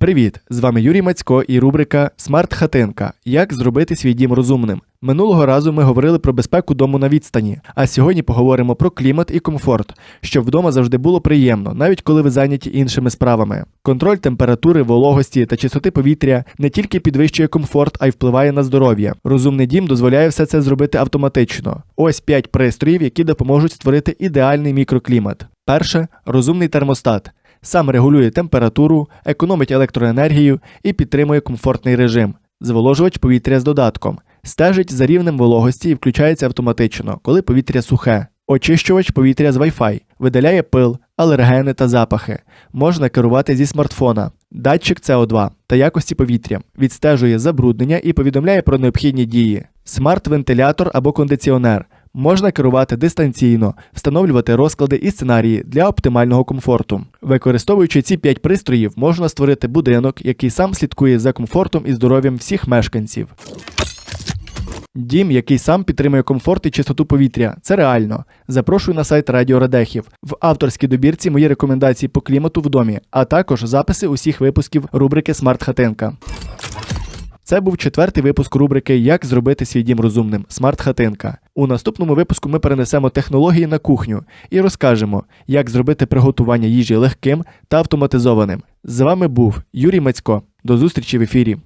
Привіт! З вами Юрій Мацько і рубрика Смарт Хатинка. Як зробити свій дім розумним. Минулого разу ми говорили про безпеку дому на відстані, а сьогодні поговоримо про клімат і комфорт, щоб вдома завжди було приємно, навіть коли ви зайняті іншими справами. Контроль температури, вологості та чистоти повітря не тільки підвищує комфорт, а й впливає на здоров'я. Розумний дім дозволяє все це зробити автоматично. Ось 5 пристроїв, які допоможуть створити ідеальний мікроклімат. Перше розумний термостат. Сам регулює температуру, економить електроенергію і підтримує комфортний режим. Зволожувач повітря з додатком. Стежить за рівнем вологості і включається автоматично, коли повітря сухе. Очищувач повітря з Wi-Fi. Видаляє пил, алергени та запахи. Можна керувати зі смартфона. Датчик CO2 та якості повітря. Відстежує забруднення і повідомляє про необхідні дії. Смарт-вентилятор або кондиціонер. Можна керувати дистанційно, встановлювати розклади і сценарії для оптимального комфорту. Використовуючи ці 5 пристроїв, можна створити будинок, який сам слідкує за комфортом і здоров'ям всіх мешканців. Дім, який сам підтримує комфорт і чистоту повітря. Це реально. Запрошую на сайт Радіо Радехів. В авторській добірці мої рекомендації по клімату в домі, а також записи усіх випусків рубрики Смарт Хатинка. Це був четвертий випуск рубрики Як зробити свій дім розумним Смарт Хатинка. У наступному випуску ми перенесемо технології на кухню і розкажемо, як зробити приготування їжі легким та автоматизованим. З вами був Юрій Мацько. До зустрічі в ефірі.